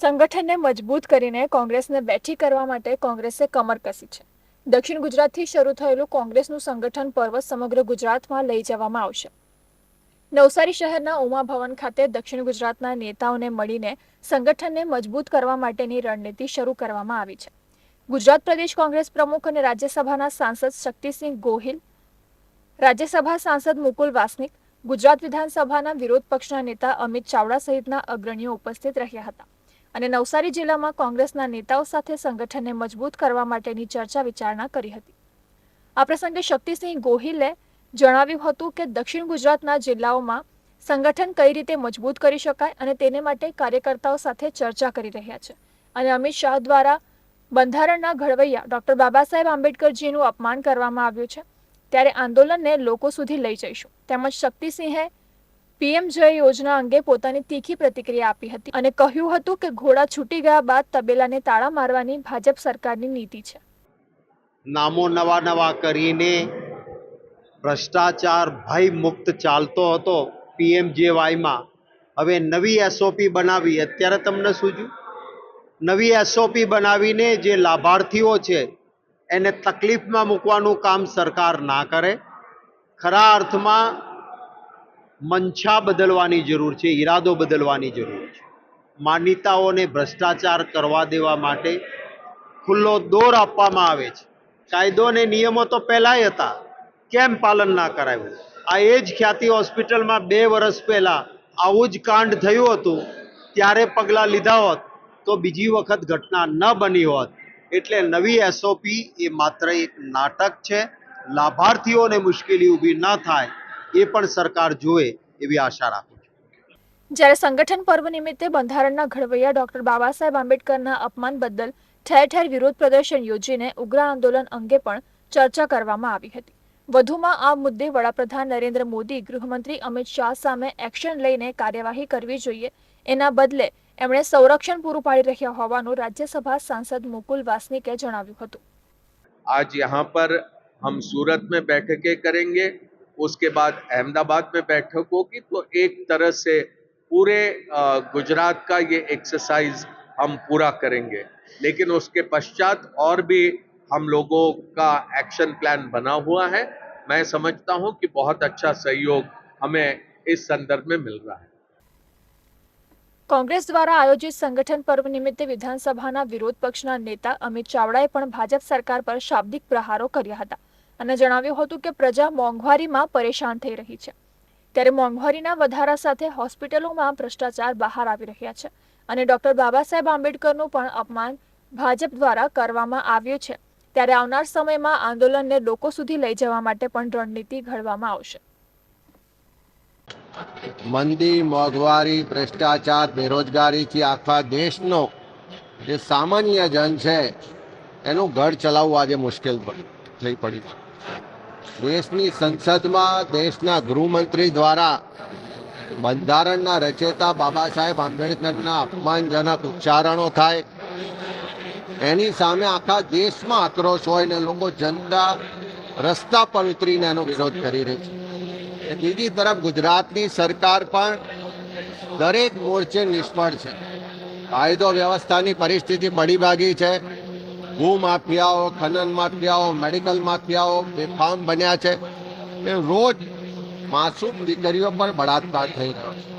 સંગઠનને મજબૂત કરીને કોંગ્રેસને બેઠી કરવા માટે કોંગ્રેસે કમર કસી છે. દક્ષિણ ગુજરાતથી શરૂ થયેલું કોંગ્રેસનું સંગઠન પર્વ સમગ્ર ગુજરાતમાં લઈ જવામાં આવશે. નવસારી શહેરના ઉમા ભવન ખાતે દક્ષિણ ગુજરાતના નેતાઓને મળીને સંગઠનને મજબૂત કરવા માટેની રણનીતિ શરૂ કરવામાં આવી છે. ગુજરાત પ્રદેશ કોંગ્રેસ પ્રમુખ અને રાજ્યસભાના સાંસદ શક્તિસિંહ ગોહિલ, રાજ્યસભા સાંસદ મુકુલ વાસનિક, ગુજરાત વિધાનસભાના વિરોધ પક્ષના નેતા અમિત ચાવડા સહિતના અગ્રણીઓ ઉપસ્થિત રહ્યા હતા. અને નવસારી જિલ્લામાં કોંગ્રેસના નેતાઓ સાથે સંગઠનને મજબૂત કરવા માટેની ચર્ચા વિચારણા કરી હતી. આ પ્રસંગે શક્તિસિંહ ગોહિલે જણાવ્યું હતું કે દક્ષિણ ગુજરાતના જિલ્લાઓમાં સંગઠન કઈ રીતે મજબૂત કરી શકાય અને તેને માટે કાર્યકર્તાઓ સાથે ચર્ચા કરી રહ્યા છે. અને અમિત શાહ દ્વારા બંધારણના ઘડવૈયા ડોક્ટર બાબા સાહેબ આંબેડકરજીનું અપમાન કરવામાં આવ્યું છે. ત્યારે આંદોલનને લોકો સુધી લઈ જઈશું. તેમજ શક્તિસિંહે પીએમ જય યોજના અંગે પોતાની તીખી પ્રતિક્રિયા આપી હતી અને કહ્યું હતું કે ઘોડા છૂટી ગયા બાદ તબેલાને તાળા મારવાની ભાજપ સરકારની નીતિ છે. નામો નવા નવા કરીને ભ્રષ્ટાચાર ભય મુક્ત ચાલતો હતો પીએમ જેવાયમાં હવે નવી એસઓપી બનાવી, અત્યારે તમને સૂજ્યું નવી એસઓપી બનાવીને જે લાભાર્થીઓ છે, એને તકલીફમાં મૂકવાનું કામ સરકાર ના કરે. ખરા અર્થમાં મંછા બદલવાની જરૂર છે, ઈરાદો બદલવાની જરૂર છે. માન્યતાઓને ભ્રષ્ટાચાર કરવા દેવા માટે ખુલ્લો દોર આપવામાં આવે છે. કાયદો અને નિયમો તો પહેલાંય હતા, કેમ પાલન ના કરાયું? આ એ જ ખ્યાતિ હોસ્પિટલમાં બે વર્ષ પહેલાં આવું જ કાંડ થયું હતું, ત્યારે પગલાં લીધા હોત, તો બીજી વખત ઘટના ન બની હોત. એટલે નવી એસઓપી એ માત્ર એક નાટક છે, લાભાર્થીઓને મુશ્કેલી ઊભી ન થાય એ પણ સરકાર જુએ એવી આશા રાખું જ્યારે સંગઠન પર્વ નિમિત્તે બંધારણના ઘડવૈયા ડોક્ટર બાબાસાહેબ આંબેડકરના અપમાન બદલ ઠેર ઠેર વિરોધ પ્રદર્શન યોજીને ઉગ્ર આંદોલન અંગે પણ ચર્ચા કરવામાં આવી હતી. વધુમાં આ મુદ્દે વડાપ્રધાન નરેન્દ્ર મોદી ગૃહમંત્રી અમિત શાહ સામે એક્શન લઈને કાર્યવાહી કરવી જોઈએ. એના બદલે એમણે સંરક્ષણ પૂરું પાડી રહ્યા હોવાનું રાજ્યસભા સાંસદ મુકુલ વાસનિકે જણાવ્યું હતું. આજ યહાં પર હમ સુરત મેં બેઠકે કરેંગે. उसके बाद अहमदाबाद में बैठक होगी तो एक तरह से पूरे अ, गुजरात का ये एक्सरसाइज हम पूरा करेंगे लेकिन उसके पश्चात और भी हम लोगों का एक्शन प्लान बना हुआ है मैं समझता हूँ कि बहुत अच्छा सहयोग हमें इस संदर्भ में मिल रहा है કોંગ્રેસ દ્વારા આયોજિત સંગઠન પર્વ નિમિત્તે વિધાનસભાના વિરોધ પક્ષના નેતા અમિત ચાવડાએ પણ ભાજપ સરકાર પર શાબ્દિક પ્રહારો કર્યા હતા અને જણાવ્યું હતું કે પ્રજા મોંઘવારીમાં પરેશાન થઈ રહી છે. ત્યારે મોંઘવારીના વધારા સાથે હોસ્પિટલોમાં ભ્રષ્ટાચાર બહાર આવી રહ્યા છે અને ડોક્ટર બાબા સાહેબ આંબેડકરનું પણ અપમાન ભાજપ દ્વારા કરવામાં આવ્યું છે. ત્યારે આવનાર સમયમાં આંદોલનને લોકો સુધી લઈ જવા માટે પણ રણનીતિ ઘડવામાં આવશે. મંદી, મોંઘવારી, ભ્રષ્ટાચાર, બેરોજગારીથી આખા દેશનો જે સામાન્ય જન છે, એનું ઘર ચલાવવું આજે મુશ્કેલ થઈ પડ્યું દેશની સંસદમાં દેશના ગૃહમંત્રી દ્વારા બંધારણના રચેતા બાબા સાહેબ આંબેડકરના અપમાનજનક ઉચ્ચારણો થાય. એની સામે આખા દેશમાં આક્રોશ હોય ને લોકો જનતા રસ્તા પર ઉતરીને એનો વિરોધ કરી રહી છે. બીજી તરફ ગુજરાતની સરકાર પણ દરેક મોરચે નિષ્ફળ છે. કાયદો વ્યવસ્થાની પરિસ્થિતિ બળી ભાગી છે. ભૂ માફિયાઓ, ખનન માફિયાઓ, મેડિકલ માફિયાઓ બેફામ બન્યા છે. એ રોજ માસૂમ દીકરીઓ પર બળાત્કાર થઈ રહ્યો છે.